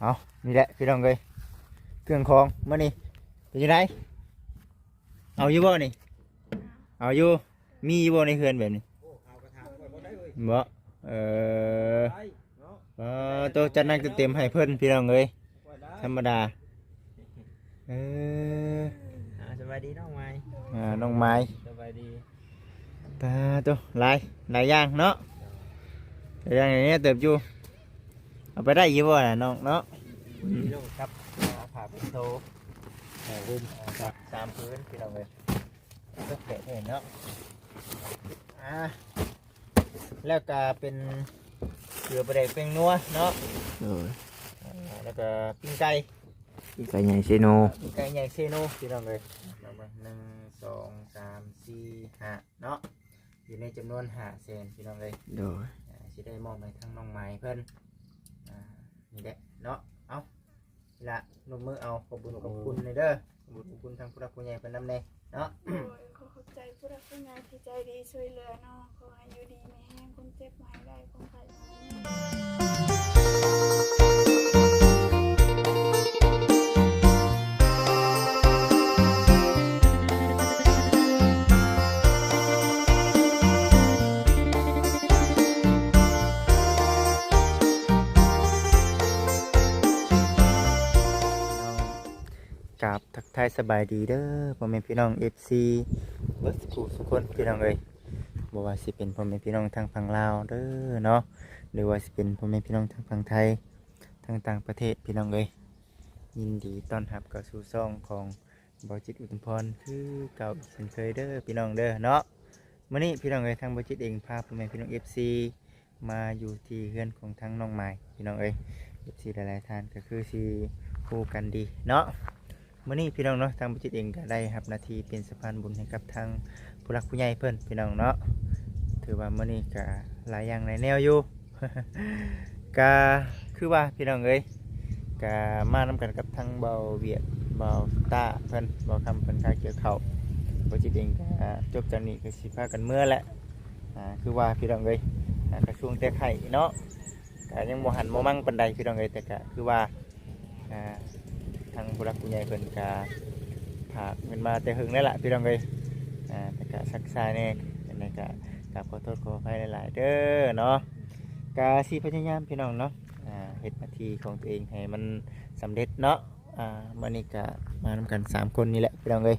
เอานี่แหละพี่น้องเลยเครื่องของมานี่เป็นยังไงเอาอยู่บ่นี่เอาอยู่มีอยู่บ่ในเฮือนแบบนี้บ่เออเออตัวจัดหนักจัดเต็มให้เพิ่นพี่น้องเลยธรรมดาเอออ่าสบายดีน้องไม้อ่าน้องไม้สบายดีตาตัวหลายหลายอย่างเนาะหลายอย่างอย่างเนี้ยเติบอยู่ เอาไปได้อยี่บ่น่ะน้องเนาะพี่ลูกครับเอาผ่าเป็นโตเออรุ่นครับสามพื้นพี่น้องเลยก็เกะเห็นเนาะอ่าแล้วก็เป็นเกลือประเดกเป็นนัวเนาะเอออ่าแล้วก็ปิ้งไก่พี่ไก่ใหญ่เซโนปิ้งไก่ใหญ่เซโนพี่น้องเลยเอามาหนึ่งสองสามสี่ห้าเนาะอยู่ในจำนวนห้าเซนพี่น้องเลยโดย อ่าสิได้มอบให้ทั้งน้องไม้เพิ่นอ่า นี่แหละเนาะเอานี่ละลงมือเอาขอบคุญขอบคุณเลยเด้อขอบคุญขอบคุณทางผู้รักผู้ใหญ่เพิ่นนำแน่เนาะโดยขอขอบใจผู้รักผู้ใหญ่ที่ใจดีช่วยเหลือน้องขอให้อยู่ดีไม่แห้งคนเจ็บหายได้คนไข้หาย กับทักทายสบายดีเด้อพ่อแม่พี่น้อง FC เบิร์ดสกูทุกคนพี่น้องเอ้ยบ่ว่าสิเป็นพ่อแม่พี่น้องทางฝั่งลาวเด้อเนาะหรือว่าสิเป็นพ่อแม่พี่น้องทางฝั่งไทยทางต่างประเทศพี่น้องเอ้ยยินดีต้อนรับเข้าสู่ช่องของบอจิตอุตมพรคือเก่าเช่นเคยเด้อพี่น้องเด้อเนาะมื้อนี้พี่น้องเอ้ยทางบอจิตเองพาพ่อแม่พี่น้อง FC มาอยู่ที่เฮือนของทางน้องไม้พี่น้องเอ้ย FC หลายๆท่านก็คือสิคู่กันดีเนาะ มื่อนี้พี่น้องเนาะทางบุจิตเองก็ได้รับหนาทีเป็นสะพานบุญให้กับทางผู้รักผู้ใหญ่เพิ่นพี่น้องเนาะถือว่ามื่อนี้ก็หลายอย่างหลายแนวอยู่ ก็คือว่าพี่น้องเอ้ยก็มานำกันกับทางเบาเวียดเบาตาเพิ่นเบาคำเพิ่นขาเกี่ยวเขาวบุจิตเองก็จบจากนี้ก็สิพากันเมื่อแหละอ่าคือว่าพี่น้องเอ้ยกระช่วงแต่ไข่เนาะก็ยังบ่หันบ่มั่งปานใดพี่น้องเอ้ยแต่ก็คือว่าอ่า ทางผู้รักผู้ใหญ่เพิ่นก็ผากเงินมาแต่หึงแล้วล่ะพี่น้องเอ้ยอ่าแต่ก็สักษาแน่อันนี้ก็กราบขอโทษขออภัยหลาย ๆ เด้อเนาะก็สิพยายามพี่น้องเนาะอ่าเฮ็ดหน้าที่ของตัวเองให้มันสำเร็จเนาะอ่ามื้อนี้ก็มานำกันสามคนนี่แหละพี่น้องเอ้ย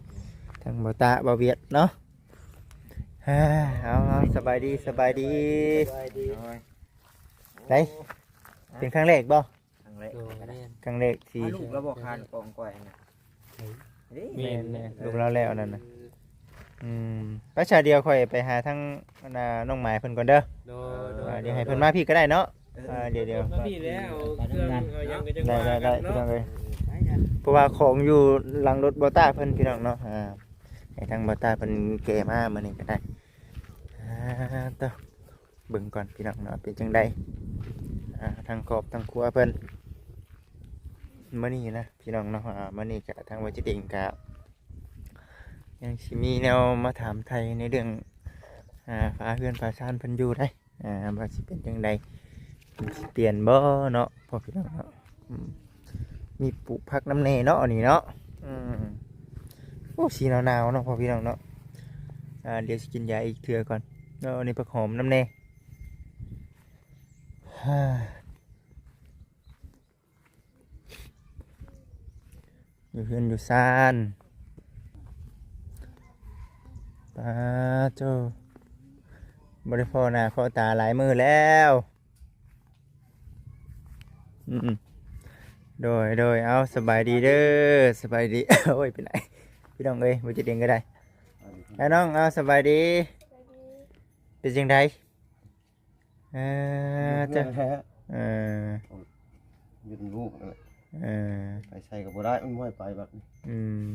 ทั้งบ่าวตาบ่าวเวียดเนาะฮ่าเอาเอาสบายดีสบายดีสบายดีได้เป็นครั้งแรกบ่ ทางเละครั้งแรกที่ลูกเราบอกคานกองก้อยนะแม่นแม่น ลูกเราแล้วนั่นน่ะอืมประชาเดียวค่อยไปหาทั้งน่ะน้องหมายเพิ่นก่อนเด้อโดยโดอ่ายเดี๋ยวให้เพิ่นมาพี่ก็ได้เนาะอ่าเดี๋ยวเดี๋ยวมาพี่แล้วเอาเครื่องเอายังก็จะได้ได้ได้พี่น้เนาะองเอ้ย เพราะว่าของอยู่หลังรถบอต้าเพิ่นพี่น้องเนาะ อ่าให้ทางบอต้าเพิ่นเกมามื้อนี้ก็ได้อ่าต่อเบิ่งก่อนพี่น้องเนาะเป็นจังไดอ่าทางขอบทางครัวเพิ่น มื้อนี้นะพี่น้องเนาะอ่ามื้อนี้ก็ทางวัจิตเองก็ยังสิมีแนวมาถามไทยในเรื่องอ่าฟ้าเพื่อนฟ้าชานพิ่นยูได้อ่าว่าสิเป็นจังใดมันสิเปลี่ยนบ่เนาะพอพี่น้องเนาะมีปลูกผักน้ำเนเนาะนนี้เนาะอืมโอ้สีหนาวๆเนาะพอพี่น้องเนาะอ่าเดี๋ยวสิกินยาอีกเทื่อก่อนเนาะนนี้ผักหอมน้ำเนฮ่า อยู่เพื่อนอยู่ซานปาโจบริพอหน้าพอตาหลายมือแล้วอืมๆโดยโดยเอาสบายดีเด้อสบายดี โอ้ยเป็นไรพี่น้องเอ้ยบ่จะเด้งก็ได้ไอ้น้องเอาสบายดีใจดีเป็นจังไดเออจ้ะเออยืนลูกนั่นแหละ เออไปใส่กับบ่ได้มันไม่ให้ไปแบบนี้อืม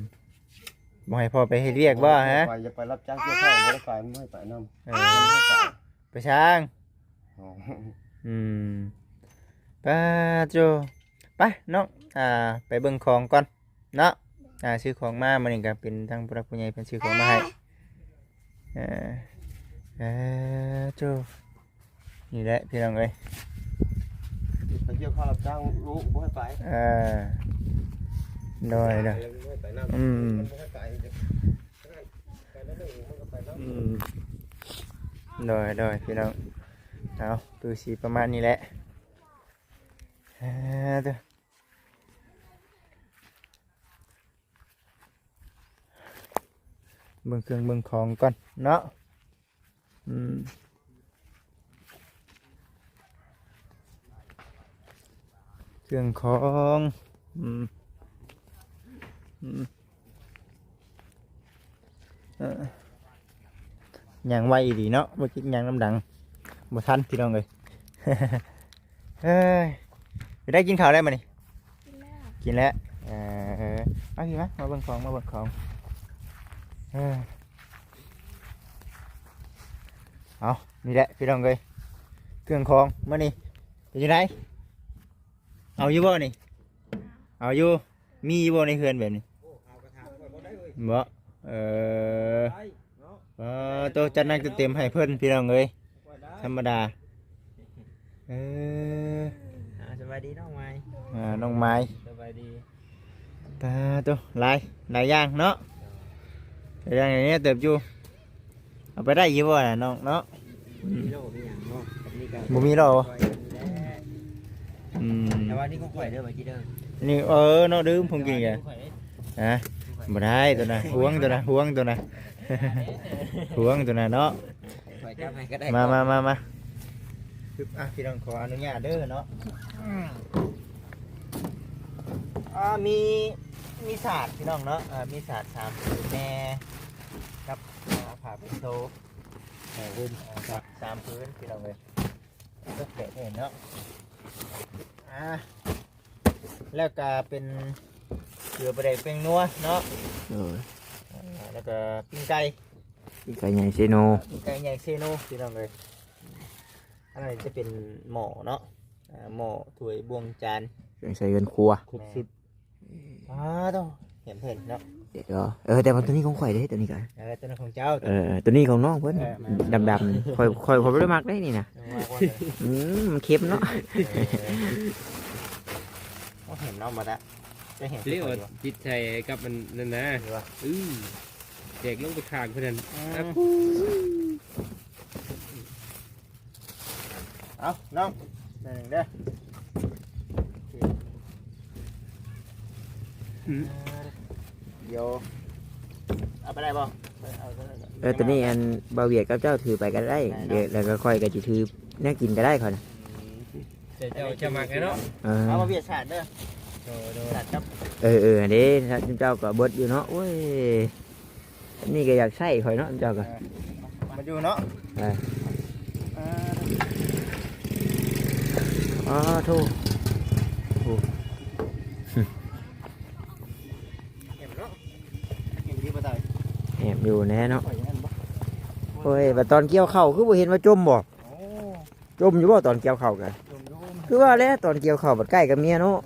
บ่ให้พ่อไปเฮ็ดเวียกบ่ฮะไปจะไปรับจ้างเกี่ยวข้าวบ่ได้ไปมันไม่ให้ไปนำเออไปช้างอ๋ออืมป้าโจไปน้องอ่า ไปเบิ่งของก่อนเนาะอ่าซื้อของมามันนี่ก็เป็นทางผู้รักผู้ใหญ่เป็นซื้อของมาให้เออเออโจนี่แหละพี่น้องเอ้ยไปเกี่ยวข้าวรับจ้างลูกบ่ให้ไปเออโดยโดยไปน้ำอืมมันบ่ให้ไปไปแล้วนึงมันก็ไปแล้วอืมโดยโดยพี่น้องเอาดูสีประมาณนี้แหละอ่าเด้อเบิ่งเครื่องเบิ่งของก่อนเนาะอืม เครื่องของอืมอืมออยังไวดีเนาะเมื่อกี้ยังน้ำดังบ่ทันพี่น้องเลยเฮ้ยไปได้กินข้าวได้ไหมนี่กินแล้วกินแล้วเออมาพี่มามาเบิ่งของมาเบิ่งของเออเอานี่แหละพี่น้องเลยเครื่องของมานี่เป็นยังไง เอาอยู่บ่นี่ เอาอยู่ มีอยู่บ่ในเฮือนแบบนี้บ่เออเออตัวจัดหนักจัดเต็มให้เพิ่นพี่น้องเอ้ยธรรมดา เอออ่าสบายดีน้องไม้อ่าน้องไม้สบายดีตาตัวหลายหลายอย่างเนาะหลายอย่างอย่างนี้เติบอยู่เอาไปได้อยี่บ่น่ะน้องเนาะมีโลมีอย่างเนาะนี่ก็บ่มีหรอข่ อยนี่แหละอืมแต่ว่านี่ของข่อยเด้อไปที่เด้อนี่เออเนาะดื้มผมกินแกของข่อยเด้อฮะบ่ได้ตัวน่ะห่วงตัวน่ะห่วงตัวน่ะห่วงตัวน่ะเนาะข่อยจำให้ก็ได้มามามามาคืออะพี่น้องขออนุญาตเด้อเนาะอ่ามีมีศาสตร์พี่น้องเนาะอ่ามีศาสตร์สามผืนแม่กับอ่าผ่าเป็นโซแห่รุ่นครับสามพื้นพี่น้องเลยก็เกะเห็นเนาะ อ่าแล้วก็เป็นเกลือประเดกเป็นนัวเนาะเอออ่าแล้วก็ปิ้งไก่ที่ไก่ใหญ่เซโนไก่ใหญ่เซโนพี่น้องเลยอันนั้นจะเป็นหม้อเนาะอ่าหม้อถ้วยบวงจานเครื่องใช้เงินครัวครบสุดอ้าต้องเห็นเพิ่นเนาะเดี๋ยวเออแต่ว่าตัวนี้ของข่อยเด้ตัวนี้ก่อนเออตัวนั้นของเจ้า เออตัวนี้ของน้องเพิ่นเออมา ดำๆข่อยข่อยข่อยบ่ได้มักได้นี่นะเอา มาก่อนเลยอืมมันเค็มเนาะเออต้องเห็นเนาะมาละจะเห็นเรียกว่าอยู่จิตใจกับมันนั่นนะหรือว่าอือแจกลงไปข้างเพื่อนอือะมเอาน้องหนึ่งเด้อโอเคเดี๋ยว เอาไปได้บ่ไปเอาไปได้เออตัวนี้อันบาเวียดกับเจ้าถือไปก็ได้เดี๋ยวแล้วก็ค่อยก็สิถือแน่กินก็ได้ค่อยนะแต่เจ้าจะมักไงเนาะเออเอามาเบียดฉาดเด้อโดยโดยฉาดครับเออเออเด้ถ้าเจ้าก็เบิดอยู่เนาะโอ้ยอันนี่ก็อยากใส่ข่อยเนาะเจ้าก็มาดูเนาะเอออ่าอ๋อโทษ อยู่แน่เนาะปล่อยอย่างนั้นบ่โอ้ยบัดตอนเกี่ยวเข้าคือบ่เห็นว่าจมบ่โอ้จมอยู่บ่ตอนเกี่ยวเข้ากันคือว่าแล้วตอนเกี่ยวเข้าบัดใกล้กับเมียเนาะ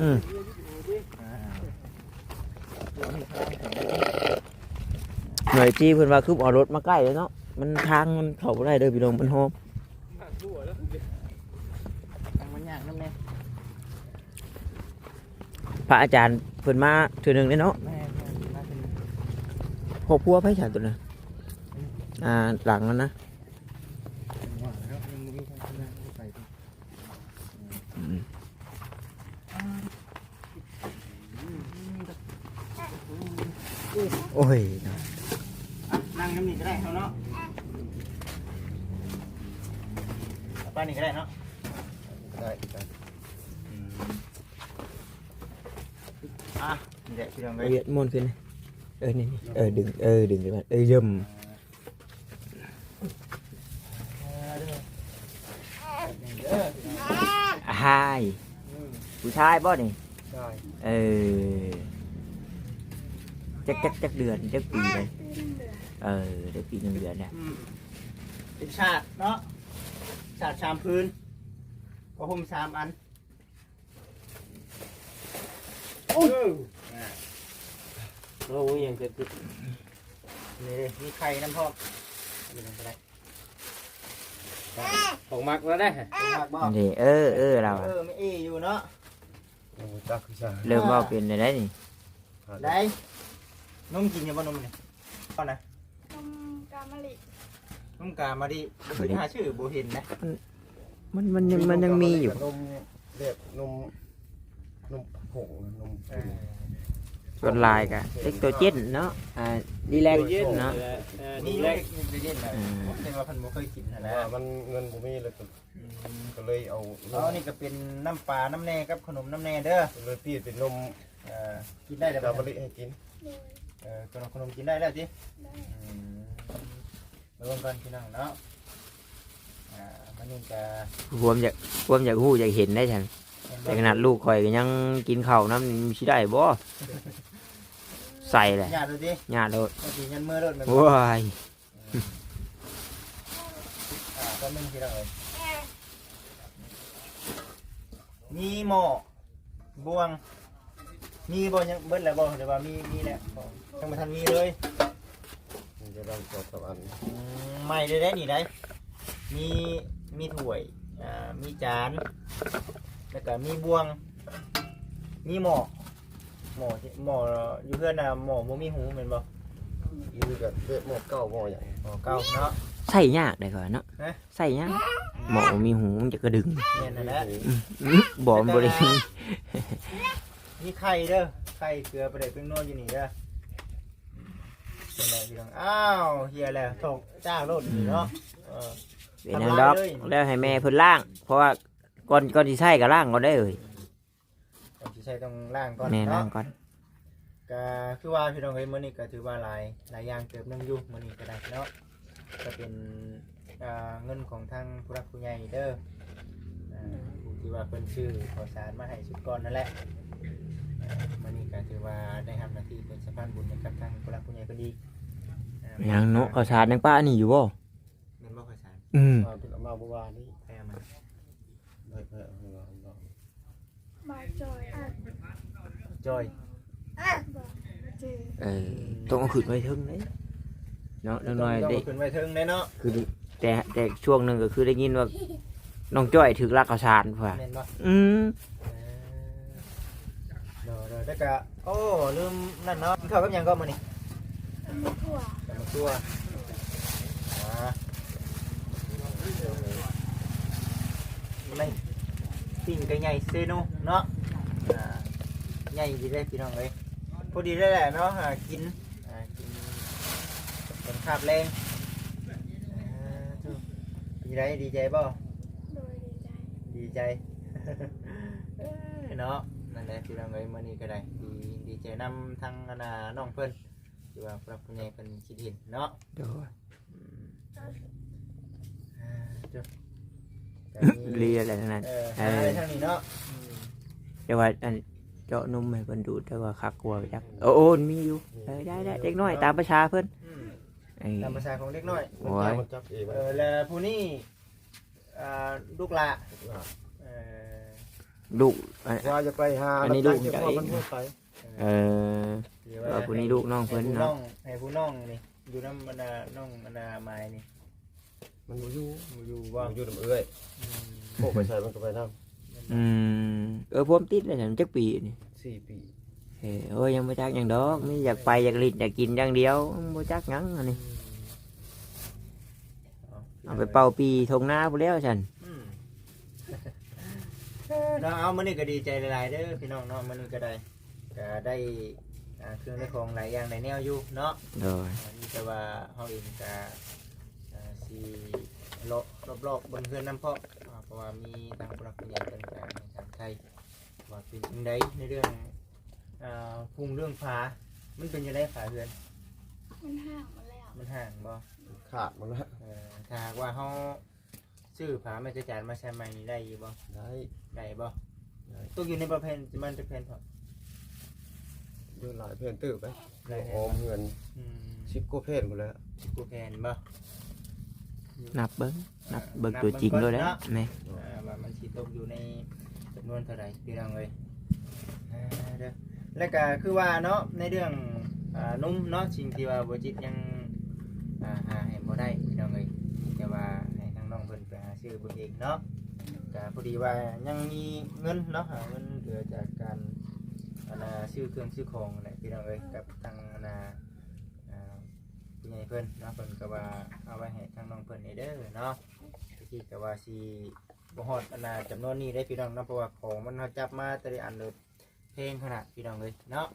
อืมหน่วยจีเพิ่นว่าคือเอารถมาใกล้เลยเนาะมันทางมันเข้าบ่ได้เด้อพี่น้องมันหอมพระอาจารย์เพิ่นมาเทื่อหนึ่งเด้เนาะ แม่แม่น่าเป็น ครอบครัวไผฉันตัวน่ะอ่าหลังนั้นนะว่าแล้วยังมีทางข้างหน้าไปดิอืมโอ้ยอะนั่งน้ำนี่ก็ได้เขาเนาะเอาป้านี่ก็ได้เนาะได้ได้อะนี่แหละพี่น้องเลเอายเวียดมนต์ขึ้น เออนี่นี่เออดึงเออดึงขึ้นมาเออเยิ่มฮายผู้ชายบ่นี่ได้เออจักจักจักเดือนจักปีเลยปีหนึงเดือนเออได้ปีหนึ่งเดือนเนี่ยอืมเป็นชาติเนาะชาติชามพื้นก็ห่มสามอันโอ้ย โอ้ยยังจะติดนี่เลยมีไข่น้ำพอกนี่ลงไปได้ของมักแล้วได้มากบ่นี่เออเออเราเออะอไม่เออยู่เนาะโอ้จักคือซ่าเริ่มเว่าเป็นได้นี่ได้นมกินอยังบ่นมนี่ก่อนนะนมกามะลินมกามาดิบ่เคยหาชื่อบ่เห็นนะมันมันยังมันยังมีอยู่ นมเรียกนมนมผงนมเอผงอ ส่วนลายกับเล็กตัวเจ็ดเนาะอ่าดีแลกเย็นเนาะนี่นี่เล็เล็กกนี่เย็นๆนะอืมผมเห็นว่าเพิ่นบ่เคยกินหั่นนะว่ามันเงินผมมีเลยก็อืมก็เลยเอาเอานี่ก็เป็นน้ำปลาน้ำแน่กับขนมน้ำแน่เด้อเลยปีดเป็นนมเอ่อกินได้แล้วกาบ่บะลิให้กินโดยเออขนมขนมกินได้แล้วสิได้อืมมาลงกันพี่น้องเนาะอ่ามันนี่ก็รวมอยากรวมอยากหู้อยากเห็นได้ฉันแต่ขนาดลูกข่อยก็ยังกินข้าวน้ำนี่สิได้บ่ ใส่เลยญาติดูดิญาติโลดบางทียันมือรถมันว้ายอ่าก็มึงพี่น้องเอ้ยมีหม้อบวง มีบ่ยังเบิดแล้วบ่เดี๋ยวว่ามีมีแล้วบ่ยังบ่ทันมีเลยมันจะได้สอบกับอันอืมไม่ได้ได้นี่ได้มีมีถ้วยอ่ามีจานแล้วก็มีบวง มีหม้อ หม้อที่หม้ออยู่เพื่อนน่ะหม้อบ่มีหูแม่นบ่ยืดกับเรียกหมดเก้าหม้ออย่างหม้อเก่าเนาะ ใส่ยากได้ก่อนเนาะฮะใส่ยากหมอมีหูมันจะกระดึงแม่นนั่นแหละอื้อบ่มันบ่ได้มีไข่เด้อไข่เกลือประเด็ดเป็นนวดอยู่นี่เด้อเป็นไรพี่น้องอ้าวเฮียแล้วตกจ้างโลดนี่เนาะเออ เป็นหยังดอกแล้วให้แม่เพิ่นล่าง เพราะว่าก่อนก่อนสิใช้ก็ล่างก่อนได้เอ่ยต้องสิใช้ต้องล่างก่อนแม่ล่าเนาะงก่อนก็คือว่าพี่น้องเอ้ยมื้อนี้ก็ถือว่าหลายหลายอย่างเติบหนึงอยู่มื้อนี้ก็ได้เนาะก็เป็นอ่าเงินของทางผู้รักผู้ใหญ่เด้ออ่าผู้ที่ว่าเพิ่นชื่อขอสารมาให้สุดก่อนนั่นแหละอ่ามื้อนี้ก็ถือว่าได้ทำหน้าที่เป็นสะพานบุญให้กับทางผู้รักผู้ใหญ่เพิ่นอีกอ่ายังเนาะข้าวสารยังป้านี่อยู่บ่แม่นบ่ขอสารอืม มาเป็นอามาเมื่อวานนี้ แพ้มา ได้ไปเอามาเอามา บาจอยอะ จอยบาจือเออต้องเอาขึ้นไว้ถึงเลยเนาะน้อยๆต้ได้งขึ้นไว้ถึงแน่เนาะคือแต่แต่ช่วงหนึงก็คือได้ยินว่าน้องจ้อยถึกลักข้าวสารพ่ะแม่นบ่อืมเออเดี๋ยวเดี๋ยวแล้วก็โอ้ลืมนั่นเนาะกินข้าวกับหยังก็มื้อนี้อันนี้ถั่วแต่มาตัวอ่าไม่ปิ้งไก่ใหญ่เซโนเนาะอ่า ใหญ่ดีเลยพี่น้องเลยพอดีได้แหละเนาะอ่ากินอ่ากินเป็นคาบแรงอ่าถูกดีใจดีใจบ่โดยดีใจดีใจเอ้ยเนาะนั่นแหละพี่น้องเอ้ยมื้อนี้ก็ได้ดีดีใจนำทางอนาน้องเพิ่นที่ว่าพระผู้ใหญ่เพิ่นคิดเห็นเนาะเดี๋ยวอืมอ่าจุ๊บก็มีเรียอะไรทั้งนั้นเออเอหาออะไรทางนี้เนาะอืมแต่ว่าอัน เจาะนมให้เพิ่นดูดแต่ว่าคักกลัวไปจักโอ้โอ้มีอยู่เออได้ได้เด็กน้อยตามประชาเพิ่นอืมไอ้ ตามภาษาของเด็กน้อย โอ้ย มันจับเองเออแล้วผู้นี้อ่าลูกหละเออลูกอัน ว่าจะไปหาอันนี้ลูกจะจะไปเอง มันไม่ไปเออที่ว่าผู้นี้ลูกน้องเพิ่นให้ผู้เนาะองให้ผู้น้องนี่อยู่น้ำบรรดาน้องบรรดาไม้นี่มันบ่อยู่อยู่ว่าว่าอยู่ลำเอ้ยอืม พวกไปใช้มันก็ไปน้ อืมเออพวมติดเลยฉันจักปีนี่ำสี่ปีเออโอ้ยยังบ่จักหยังดอกมีอยากไปอยากลิ้นอยากกินอย่างเดียวบ่จักหยังอันนี้เอาไปเป่าปีทงหน้าพุ่นแล้วฉันอืมเนาะเอามันนี่ก็ดีใจหลายๆเด้อพี่น้องเนาะมันนี่ก็ได้ก็ได้อ่าเครื่องได้ของหลายอย่างในแนวอยู่เนาะ โดยอันนี้แต่ว่าเฮาเองก็อ่าสิรอบรอบๆบนเพื่อนน้ำเพาะอ่า เพราะว่ามีทางผู้รักผู้ใหญ่เป็นการทางไทยว่าเป็นจังไดในเรื่องอ่าภูมิเรื่องผามันเป็นยังไงผาเฮือน มันห่างมาแล้วมันห่างบ่ขาดมันละเออถ้าหากว่าเขาซื้อผาไม่กระจานมาใช้ใหม่นี่ได้อยู่บ่ได้ได้บ่ตกอยู่ในประเภทมันจะเป็นพอเดินหลายเพนตื้อไปได้ออมเงินอืมชิปโกเพนหมดแล้วกูแพนบ่ นับเบิ่งนับเบิ่งตัวจริงด้วยแหล้วแม่อ่าว่ามันสิตกอยู่ในจำนวนเท่าไหร่พี่น้องเอ้ยอ่าเด้อแล้วก็คือว่าเนาะในเรื่องอ่านุ่มเนาะสิ่งที่ว่าบ่จิตยังอ่าหาให้บ่ได้พี่น้องเอ้ยแต่ว่าให้ทางน้องเพิ่นไปหาซื้อเบิ่งเองเนาะก็พอดีว่ายังมีเงินเนาะหาเงินเหลือจากการอันน่ะซื้อเครื่องซื้อของนั่นแหละพี่น้องเอ้ยกับทางอันน่ะอ่า ผู้ใหญ่เพิ่นเนาะเพิ่นก็ว่าเอาไว้ให้ทางน้องเพิ่นนี่เด้อเนาะตะกี้ก็ว่าสิบ่ฮอดอันน่ะจำนวนนี้ได้พี่น้องเนาะเพราะว่าของมันเฮาจับมาแต่ละอันเลยเพลงขนาดพี่น้องเอ้ยเนาะ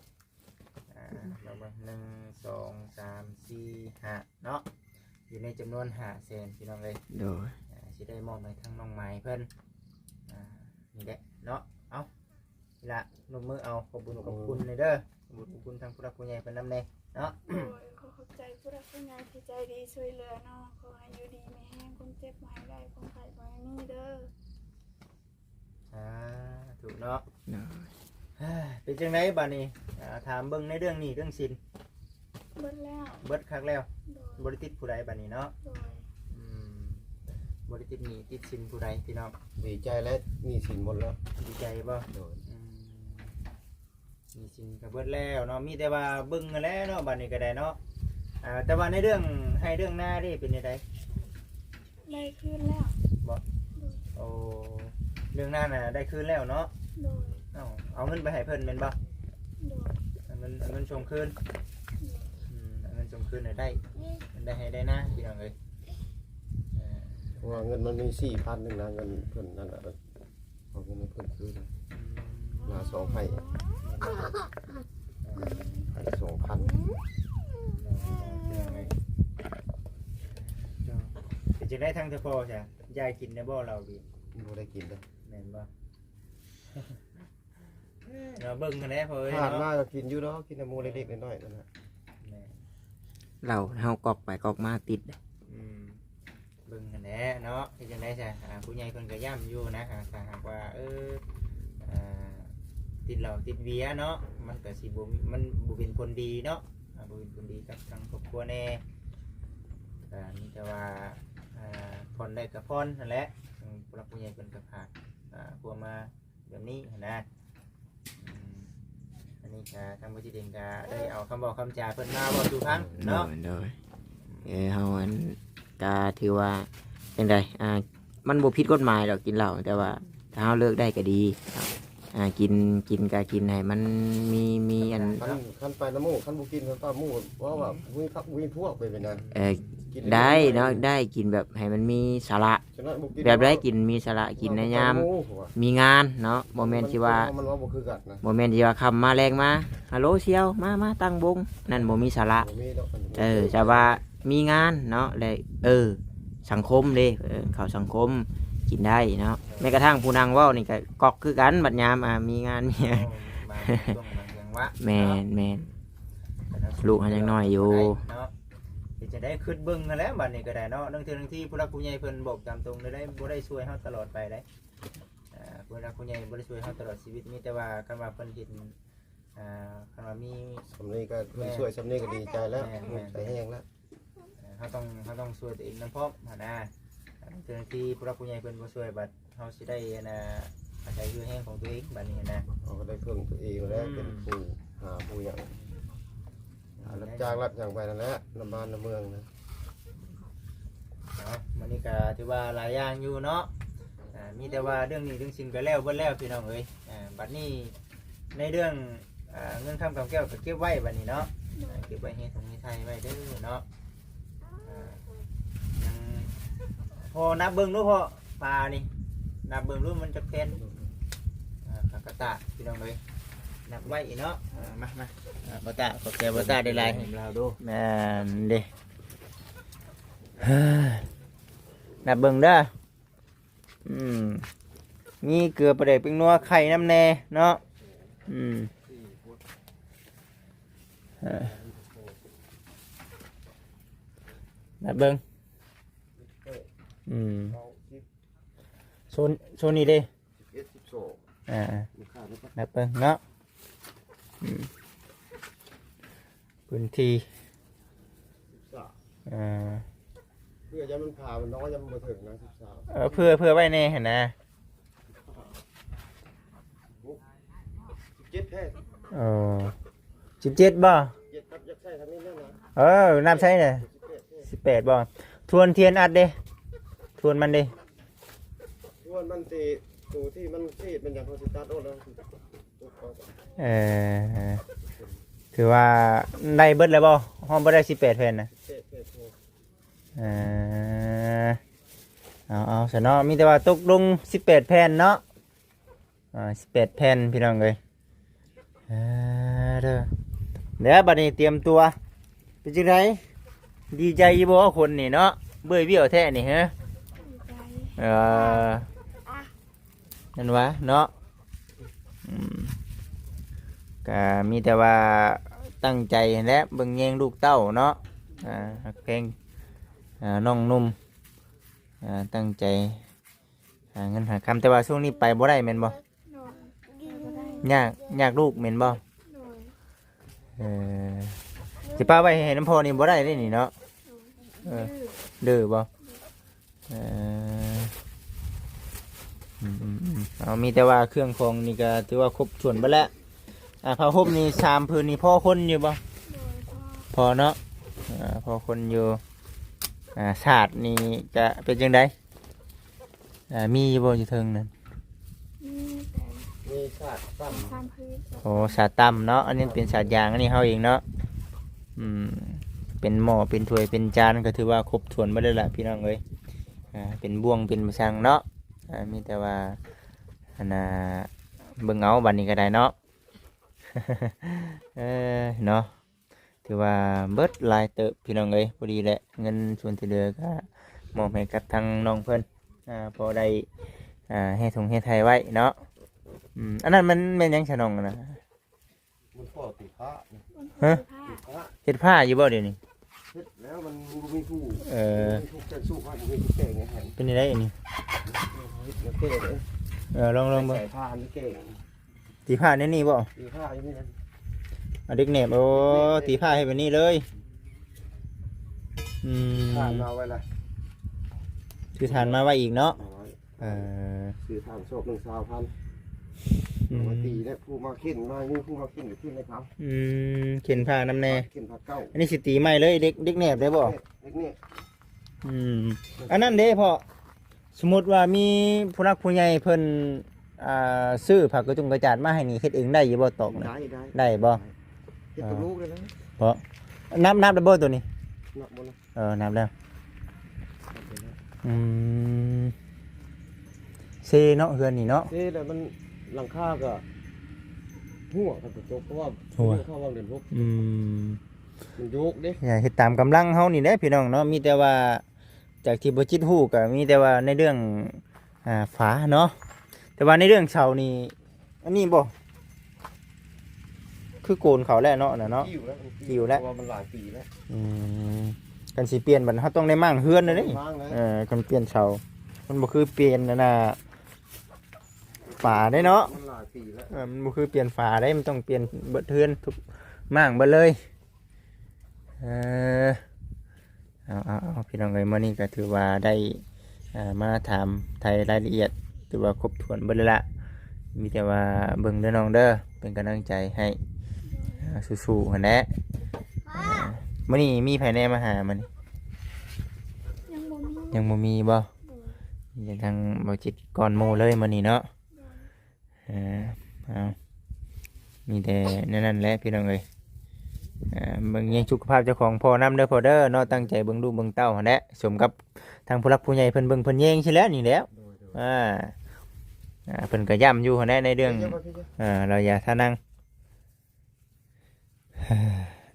อ่าเราไปหนึ่งสองสามสี่ห้าเนาะอยู่ในจำนวนห้าเซนพี่น้องเลย โดย อ่าสิได้มอบให้ทั้งน้องไม้เพิ่นอ่านี่แหละเนาะ เอานี่ละนมมือเอา ขอบคุญขอบคุณเลยเด้อขอบคุญขอบคุณทางผู้รักผู้ใหญ่เพิ่นนำเน่เนาะโดยขอขอ บใจผู้รักผู้ใหญ่ที่ใจดีช่วยเหลือเนาะขอให้อยู่ดีไม่แห้งคนเจ็บหายได้คนไข้บ่ให้มีเด้ออ่าถูกเนาะโดยเฮ้ยเป็นจังไดบัดนี้อ่าถามเบิ่งในเรื่องนี้เรื่องสินเบิดแล้วเบิดคักแล้วโดยบ่ได้ติดผู้ใดบัดนี้เนาะโดยอืมบ่ได้ติดหนี้ติดสินผู้ใดพี่น้องดีใจและมีสินหมดแล้วดีใจบ่โดยอืมมีจริงกับเบิดแล้วเนาะมีแต่ว่าเบิ่งกันแหล้วเนาะบัดนี้ก็ได้เนาะ อ่าแต่ว่าในเรื่องให้เรื่องหน้าดิเป็นยังไงได้คืนแล้วโอ้เรื่องหน้าน่ะได้คืนแล้วเนาะโดยเอาเอาเงินไปให้เพิ่นแม่นบ่โดยเอาเงินเอาเงินชมคืนอืมเอาเงินชมคืนน่ะได้มันได้ให้ได้นะพี่น้องเอ้ยอ่าเพราะว่าเงินมันมีสี่พันหนึ่งนะเงินเพิ่นนั่นแหละเอาเงินให้เพิ่นคืนอืมมาสองไผ่ไผ่สองพัน พี่น้องเอ้ยเจ้าเป็นจั งได้ทั้งเฉพาะจ้ะยายกินได้บ่เราดีบ่ได้กินเลยแม่นบ่เราเบิ่งกันแหน่พอเอ้ยผ่านมาเนาะก็กินอยู่เนาะกินแต่หมูเล็กๆน้อยๆนั่นแหละแม่นเราเฮากอกไปกอกมาติดอืมเบิ่งกันแหน่เนาะที่จังได๋ซะอ่าผู้ใหญ่เพิ่นก็ย้ำอยู่นะหากถ้าหากว่าเอออ่าติดเหล้าติดเบียร์เนาะมันก็สิบ่มันบ่เป็นผลดีเนาะอ่าบ่เป็นผลดีกับทางครอบครัวแน่ก็มีแต่ว่า อ่าผ่อนได้ก็ผ่อนนั่นแหละทางผู้หลักผู้ใหญ่เพิ่นก็พากอ่าพวกมาแบบนี้หั้นนะอืมอันนี้ก็ทางบริษัทเองก็ได้เอาคำบอกคำจาเพิ่นมาบอกสู่ฟังโดเนาะ ยโดยเออเฮาอันก็ถือว่าจังไดอ่ามันบ่ผิดกฎหมายดอกกินเหล้าแต่ว่าถ้าเฮาเลิกได้ก็ดีครับอ่ากินกินก็กินให้มันมีมีอันคันคันไปน้ำหมูคันบ่กินคันป้าหมูว่าว่ามีพักมีพวกไปเป็นนั้นเออ กินได้เนาะได้กินแบบให้มันมีสาระฉะนั้นบ่กินแบบได้กินมีสาระกินในยามหหัวมีงานเนาะโมเมนต์ที่ว่ามันว่าบ่คือกันนะโมเมนต์ที่ว่าคำมาแรงมาฮัลโหลเชียวมามาตั้งวงนั่นบ่มีสาระ บ่มีดอกมันเออแต่ว่ามีงานเนาะเลยเออ สังคมเด้เออเขาสังคมกินได้เนาะแม้กระทั่งผู้นางเว้านี่ก็กอกคือกันบัดยามอ่ามีงานมีเอาบางช่วงบางอย่างวะแมนแมนลูกหันยังน้อยอยู่ เนาะเดี๋ยว จะได้ขึ้นเบิ่งกันแหล้วบัดนี้ก็ได้เนาะเรื่องที่เรื่องที่ผู้รักผู้ใหญ่เพิ่นบอกตามตรงได้บ่ได้ช่วยเฮาตลอดไปได้อ่าผู้รักผู้ใหญ่บ่ได้ช่วยเฮาตลอดชีวิตมีแต่ว่าคันว่าเพิ่นเห็นอ่าคันว่ามี สำนี้ก็เพิ่นช่วยสำนี้ก็ดีใจแล้วแม่แม่ ใจแห้งแล้วเอ่อเขาต้องเขาต้องช่วยตัวเองน้ำพร้อมหั้นนะเจ้าหน้าที่ผู้รับผู้ใหญ่เพิ่นบ่ช่วยบัดเขาสิได้อันนะอาศัยอยู่แห้งของตัวเองบัดนี้นะ เขาก็ได้เพิ่งตัวเองแล้วอืม เป็นผู้หาผู้อย่างหา รับจ้างรับอย่างไปนั่นแหละน้ำบ้านน้ำเมืองนะเนาะมันนี่ก็ถือว่าหลายอย่างอยู่เนาะอ่ามีแต่ว่าเรื่องนี้เรื่องสิ่งก็แล้วเบิดแล้วพี่น้องเอ้ยอ่าบัดนี้ในเรื่องอ่าเงินคำกำแก้วก็เก็บไว้บัดนี้เนาะอ่าเก็บไว้ให้ทางนี้ไทยไว้เด้อเนาะอ่ายังพอนับเบิ่งดูพอปลานี่นับเบิ่งดูมันจะเป็นอ่าปากกาตาพี่น้องเลย นับไว้อีกเนาะอ่ามามาอ่าบาตาขอบใจบาตาได้ไรให้เราดูแม่นเด้เฮ้ยนับเบิ่งเด้ออืมมีเกลือประเด็กเป็นนัวไข่น้ำแน่เนาะอืมเอ้ยนับเบิ่งอืมเอาสิบโซนโซนนี้เด้สิบเอ็ดสิบสองอ่ามีค่าไม่ต้องนับเบิ่งเนาะอืม พื้นที่สิบสามอ่าเพื่อจะมันผ่ามันน้อยจะมันมาถึงนะสิบสามเออเพื่อเพื่อไว้ในเห็นนะสิบเจ็ดแค่เออสิบเจ็ดบ่เจ็ดครับยักษ์ใช่ทางนี้แน่นะเออนับใช่เนี่ยสิบแปดแค่สิบแปดบ่ทวนเทียนอัดเด้ทวนมันเด้ควรมันสิตัวที่มันซีดมันอย่างเขาสิตัดออกแล้วตัวเขา เออถือว่าได้เบิดแล้วบ่ห้องบ่ได้18แผ่นนะเตะเตะโทรเออเอาเอาซะเนาะมีแต่ว่าตกลง18แผ่นเนาะอ่า18แผ่นพี่น้องเอ้ยเออเด้อเดี๋ยวบัดนี้เตรียมตัวเป็นจังไดดีใจอยู่บ่คนนี่เนาะเบื่อเบี้ยวแท้นี่ฮะดีใจเออนั่นวะเนาะอืม ก็มีแต่ว่าตั้งใจและเบิ่งแยงลูกเต้าเนาะอ่าฮักเพลงอ่าน้องนุ่มอ่าตั้งใจหาเงินหาคำแต่ว่าช่วงนี้ไปบ่ได้แม่นบ่โดยไปบ่ได้ยากยากลูกแม่นบ่โดยเออสิป้าไว้ให้น้ำพอนี่บ่ได้เด้นี่เนาะเออดื้อดื้อบ่เอออืมอืมอืมเอามีแต่ว่าเครื่องของนี่ก็ถือว่าครบถ้วนไปแล้ว อ่าผ้าห่มนี่สามพื้นนี่พอคนอยู่บ่โดยพ่อพอเนาะอ่าพอคนอยู่อ่าศาสตร์นี่จะเป็นจังไดอ่ามีอยู่บ่อยู่เทิงนั่นมีแต่มีชาติตั้มสามพื้นโอ้ศาสตร์ต่ำเนาะอันนี้เป็นศาสตร์ยางอันนี้เฮาเองเนาะอืมเป็นหม้อเป็นถ้วยเป็นจานก็ถือว่าครบถ้วนไปเลยล่ะพี่น้องเอ้ยอ่าเป็นบ่วงเป็นมะชังเนาะอ่ามีแต่ว่าอันน่ะเบิ่งเอาบัดนี้ก็ได้เนาะ เออเนาะถือว่าเบิดหลายเติบพี่น้องเอ้ยพอดีแหละเงินส่วนที่เหลือก็มอบให้กับทางน้องเพิ่นอ่าพอได้อ่าให้ทงให้ไทยไว้เนาะอืมอันนั้นมันเป็นหยังฉนองอะนะมันพ่อติดพระนะบนฮะผ้าติดพระเฮ็ดผ้าอยู่บ่เดี๋ยวนี้เฮ็ดแล้วมันมีผู้เออมีผู้แก่สู้ว่ามีผู้แก่ไงแหนเป็นยังไงอันนี้เฮ็ดแล้วเก่เลยเออลองลองเบิ่งใส่ผ้าอันนี้เก่ ตีผ้าในนี่บ่ตีผ้าอย่างนี้นะเอาเด็กเหน็บโอ้ตีผ้าให้แบบนี้เลยอืมผ้ามาไว้ละคือทานมาไว้อีกเนาะเอาไว้เออซื้อทางโชคหนึ่งสาวพันอืมามตีเนี่ยผู้มาขึ้นมานี่ผู้มาขึ้นกับขึ้นเลยครับอืมเข็นผ้าน้ำแน่ขึ้นผักเก้าอันนี้สิตีใหม่เลยเด็กเด็กแหนบได้บ่เล็กนี่อืมอันนั้นเด้พ่อสมมติว่ามีผู้รักผู้ใหญ่เพิ่น อ่าซื้อผักกระจุงกระจาดมาให้นี่เฮ็ดเองได้อยู่บ่ตอกนะได้ได้ได้บ่เฮ็ดกับลูกเลยนะเพราะนับนับได้บ่ตัวนี้หนักหมดเลยเออนับแล้วอืมเซเนาะเฮือนนี่เนาะเอ๊ะแต่มันหลังคาก็หัวกับกระจกเพราะว่าหัวเข้าวางเดือนหกอืมมันโยกเด้อย่าเฮ็ดตามกำลังเฮานี่แหละพี่น้องเนาะมีแต่ว่าจากที่บ่จิตฮู้ก็มีแต่ว่าในเรื่องอ่าฝาเนาะ แต่ว่าในเรื่องเสานี่อันนี้บ่คือโกนเขาแล้วเนาะน่ะเนาะ กิ้วแล้วมันกิ้วแล้ว เพราะว่ามันหลายปีแล้วอืมกันสิเปลี่ยนบัดเฮาต้องได้มั่งเฮือนเลยนี่วางเลยเออกันเปลี่ยนเสามันบ่คือเปลี่ยนนั่นน่ะฝาได้เนาะมันหลายปีแล้วเออมันบ่คือเปลี่ยนฝาได้ มันต้องเปลี่ยนเบิดเฮือนทุกมั่งเบิดเลย เออเอาเอาเอาพี่น้องเอ้ยมื่อนี้ก็ถือว่าได้อ่ามาถามไทยรายละเอียด ถือว่าครบถ้วนเบิดเลยละมีแต่ว่าเบิ่งเด้อน้องเด้อเป็นกำลังใจให้อ่าสู้ๆหันแหละอ่ามื่อนี้มีภายในมาหามันยังบ่มียังบ่มีบ่โดยมีแต่ทางบ่จิตก่อนหมู่เลยมื่อนี้เนาะโดยเออเอามีแต่นั่นนั่นแหละพี่น้องเอ้ยอ่าเบิ่งยังสุขภาพเจ้าของพ่อนํเด้อพ่อเด้อเนาะตั้งใจเบิ่งลูกเบิ่งเต้าหั่นแหละสมกับทางผู้รักผู้ใหญ่เพิ่นเบิ่งเพิ่นแยงใช่แล้วนี่แหล้วโดยโดยอ่า อ่าเพิ่นก็ย้ำอยู่หั่นแหละในเรื่องเดี๋ยวมาพี่เจ้าอ่าเราอย่าท่านั่ง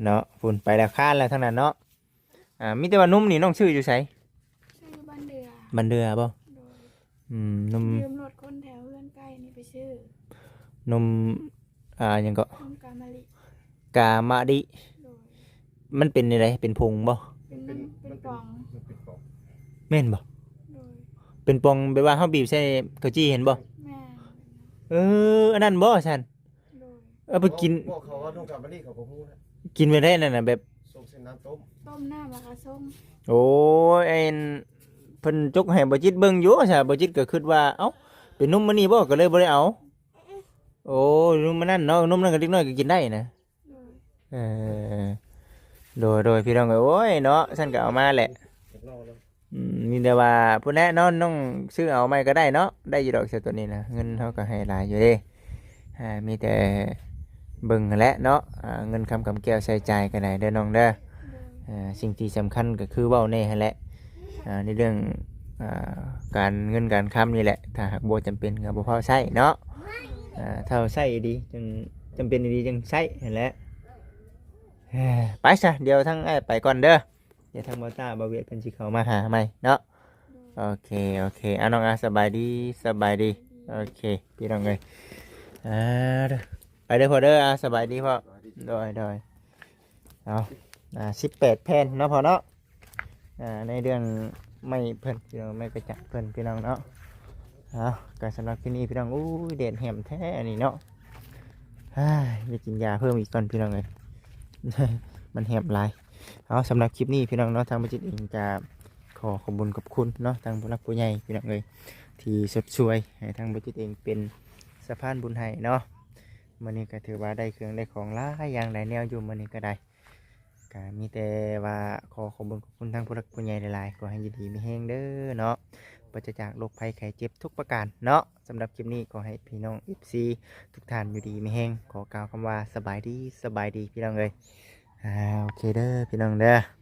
เนาะฝุ่นไปแล้วค้านแล้วทั้งนั้นเนาะอ่ามีแต่ว่านุ่มนี่น้องชื่ออยู่ไสชื่อบ้านเดือบันเดือบ่โดยอืมนุ่มยืมรถคนแถวเพื่อนใกล้นี่ไปชื่อนุ่มอ่าหยังก็น้องกามะลิกามาดิ โดยมันเป็นอะไรเป็นพงบ่เป็นน้ำเป็นกล่องมันเป็นกล่องแม่นบ่โดยเป็นปองแบบว่าเฮาบีบใส่กะจี้เห็นบ่แม่ เอออันนั้นบ่ซั่นโดยเอาไปกินบอกเขาว่าต้องกลับมานี่เขาบอกฮู้นะกินไปได้นั่นน่ะแบบส้มเส้นน้ำต้มต้มหน้าราคาส้มโอ้ยไอ้นเพิ่นจกให้บ่จิตเบิ่งอยู่ใช่บ่จิตก็คิดว่าเอ้าเป็นนุ่มมันนี่บ่ก็เลยบ่ได้เอา โอ้ยนุ่มมันนั่นเนาะนุ่มนั่นก็เล็กน้อยก็กินได้นะ โดยเออโดยโดยพี่น้องเอ้ยโอ้ยเนาะฉันก็เอามาแหละ เด็กนอกแล้ว อืมมีแต่ว่าผู้แนะนอนน้องซื้อเอาไม่ก็ได้เนาะได้อยู่ดอกเสียตัวนี้นะเงินเขาก็ให้หลายอยู่เด้อ่ามีแต่เบิ่งและเนาะอ่าเงินคำกำแก้วใส่ใจายกันไหนเด้อน้องเด้ออ่าสิ่งที่สำคัญก็คือเว้าแน่หั้แหละอ่าในเรื่องอ่าการเงินการคำนี่แหละถ้าหากบ่จำเป็นก็บ่พอใช้เนาะอ่าถ้าใช้ดีจึงจำเป็นดีจึงใช้นั่นแหละเอ้ยไปซะเดี๋ยวทั้งไอ้ายไปก่อนเด้อ เดี๋ยวทางบอต้าบาเวียดเพิ่นสิเข้ามาหาใหม่เนาะโอเคโอเคอะน้องอาสบายดีสบายดีโอเคพี่น้องเลยอ่าเด้อไปเด้อพ่อเด้ออะสบายดีพ่อโดยโดยเอาอ่าสิบแปดแผ่นเนาะพ่อเนาะอ่าในเรื่องไม่เพิ่นพี่น้องไม่กระจัดเพิ่นพี่น้องเนาะเอาการสำหรับที่นี่พี่น้องอู้ยเด่นแหมแท้อันนี้เนาะฮ่าไปกินยาเพิ่มอีกก่อนพี่น้องเลยมันแหบหลาย เอาสำหรับคลิปนี้พี่น้องเนาะทางบัจิตเองจะขอขอบคุญขอบคุณเนาะทางผู้รักผู้ใหญ่พี่น้องเอ้ยที่สดช่วยให้ทางบัจิตเองเป็นสะพานบุญให้เนาะมันนี้ก็ถือว่าได้เครื่องได้ของหลายอย่างหลายแนวอยู่มันนี้ก็ได้ก็มีแต่ว่าขอขอบคุญขอบคุณทางผู้รักผู้ใหญ่หลายๆขอให้ยินดีมีแห้งเด้อเนาะปราศจากโรคภัยไข้เจ็บทุกประการเนาะสำหรับคลิปนี้ขอให้พี่น้องอิฟซีทุกท่านอยู่ดีมีแห้งขอกล่าวคำว่าสบายดีสบายดีพี่น้องเอ้ย อ่าโอเคเด้อพี่น้องเด้อ